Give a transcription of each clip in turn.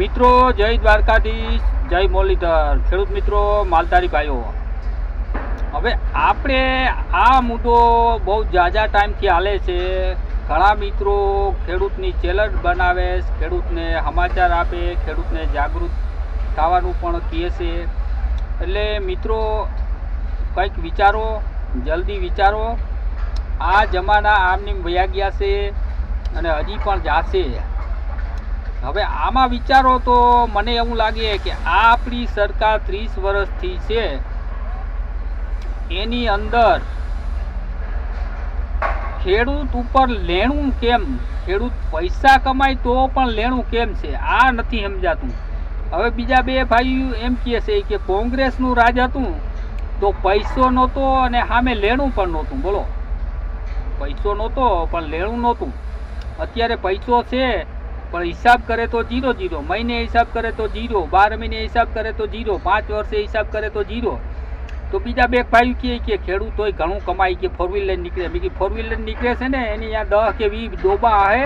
મિત્રો, જય દ્વારકાધીશ, જય મોરલીધર. ખેડૂત મિત્રો માલધારી ભાઈઓ હવે આપણે આ મુદ્દો બહુ જાજા ટાઈમથી હાલે છે. ઘણા મિત્રો ખેડૂતની ચેલેન્જ બનાવે ખેડૂતને સમાચાર આપે, ખેડૂતને જાગૃત થવાનું પણ કહે છે. એટલે મિત્રો, કંઈક વિચારો, જલ્દી વિચારો. આ જમાના આમની વયા ગયા છે અને હજી પણ જાશે. હવે આમાં વિચારો તો મને એવું લાગે કે આ આપણી સરકાર ત્રીસ વર્ષથી છે. એની અંદર ખેડૂત ઉપર લેણું કેમ? ખેડૂત પૈસા કમાય તો પણ લેણું કેમ છે? આ નથી સમજાતું. હવે બીજા બે ભાઈઓ એમ કહે છે કે કોંગ્રેસનું રાજ હતું તો પૈસો નહોતો અને સામે લેણું પણ નહોતું. બોલો. પૈસો નહોતો, પણ લેણું નહોતું. અત્યારે પૈસો છે પણ હિસાબ કરે તો જીરો જીરો. મહિને હિસાબ કરે તો જીરો, બાર મહિને હિસાબ કરે તો જીરો, પાંચ વર્ષે હિસાબ કરે તો જીરો. તો બીજા બે ભાઈ કહે કે ખેડૂતોય ઘણું કમાય કે ફોર વ્હીલર નીકળે. બીજી ફોર વ્હીલર નીકળે છે ને, એની ત્યાં દસ કે વીસ ડોબા હે.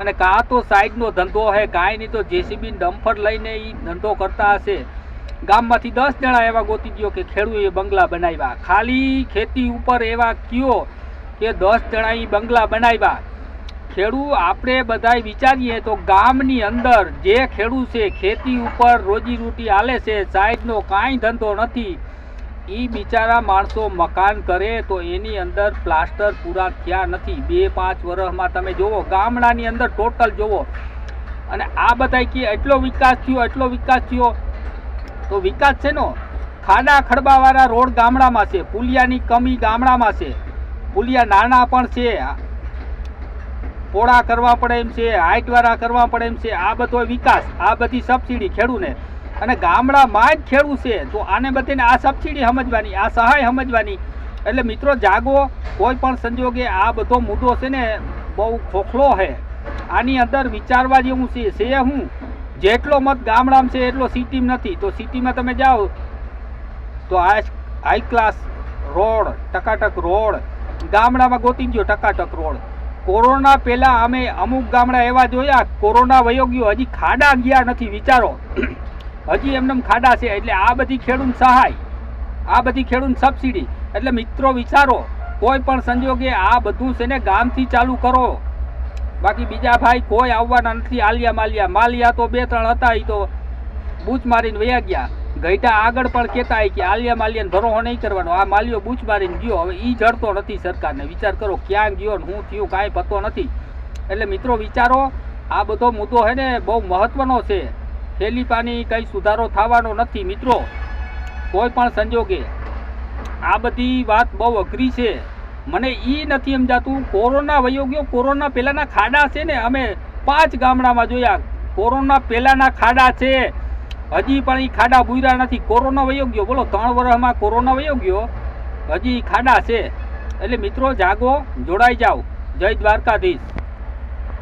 અને કાં તો સાઈડનો ધંધો હે, કાંઈ નહીં તો જેસીબી ડમ્ફર લઈને એ ધંધો કરતા હશે. ગામમાંથી દસ જણા એવા ગોતી ગયો કે ખેડૂએ બંગલા બનાવ્યા. ખાલી ખેતી ઉપર એવા કયો કે દસ જણા એ બંગલા બનાવ્યા. ખેડૂ, આપણે બધાય વિચારીએ તો ગામની અંદર જે ખેડૂત છે, ખેતી ઉપર રોજીરોટી હાલે છે, સાહેબનો કાંઈ ધંધો નથી. એ બિચારા માણસો મકાન કરે તો એની અંદર પ્લાસ્ટર પૂરા થયા નથી. બે પાંચ વર્ષમાં તમે જુઓ ગામડાની અંદર ટોટલ જુઓ અને આ બધા કે એટલો વિકાસ થયો, એટલો વિકાસ થયો. તો વિકાસ છે નો? ખાડા ખડબાવાળા રોડ ગામડામાં છે, પુલિયાની કમી ગામડામાં છે. પુલિયા નાના પણ છે પોળા કરવા પડે એમ છે હાઇટવાળા કરવા પડે એમ છે, આ બધો વિકાસ, આ બધી સબસિડી ખેડૂને. અને ગામડામાં જ ખેડૂ છે, તો આને બધાને આ સબસિડી સમજવાની, આ સહાય સમજવાની. એટલે મિત્રો, જાગો, કોઈ પણ સંજોગે આ બધો મુદ્દો છે ને, બહુ ખોખલો છે. આની અંદર વિચારવા જેવું છે છે હું. જેટલો મત ગામડામાં છે, એટલો સિટીમાં નથી. તો સિટીમાં તમે જાઓ, તો આ હાઈ ક્લાસ રોડ, ટકાટક રોડ. ગામડામાં ગોતી ગયો ટકાટક રોડ. કોરોના પહેલા અમે અમુક ગામડા એવા જોયા, કોરોના વયો ગયો હજી ખાડા ગયા નથી, વિચારો. હજી એમને ખાડા છે, એટલે આ બધી ખેડૂત સહાય, આ બધી ખેડૂત સબસિડી એટલે મિત્રો વિચારો, કોઈ પણ સંજોગે આ બધું છે ને ગામથી ચાલુ કરો. બાકી બીજા ભાઈ કોઈ આવવાના નથી, આલિયા માલિયા. માલિયા તો બે ત્રણ હતા એ તો બૂચ મારીને વયા ગયા. ગઈટા આગળ પણ કહેતા હોય કે આલિયા માલિયાને ભરોહો નહીં કરવાનો. આ માલિયો બૂચ મારીને ગયો. હવે એ જડતો નથી સરકારને. વિચાર કરો, ક્યાં ગયો ને શું થયું, કાંઈ પતો નથી. એટલે મિત્રો, વિચારો, આ બધો મુદ્દો છે ને બહુ મહત્વનો છે. ખેલી પાની કંઈ સુધારો થવાનો નથી. મિત્રો, કોઈ પણ સંજોગે આ બધી વાત બહુ અઘરી છે. મને એ નથી સમજાતું. કોરોના વયો ગયો. કોરોના પહેલાંના ખાડા છે ને અમે પાંચ ગામડામાં જોયા. કોરોના પહેલાંના ખાડા છે. હજી પણ એ ખાડા બુર્યા નથી. કોરોના વયો ગયો. બોલો, ત્રણ વર્ષમાં કોરોના વયો ગયો. હજી ખાડા છે. એટલે મિત્રો, જાગો, જોડાઈ જાઓ. જય દ્વારકાધીશ.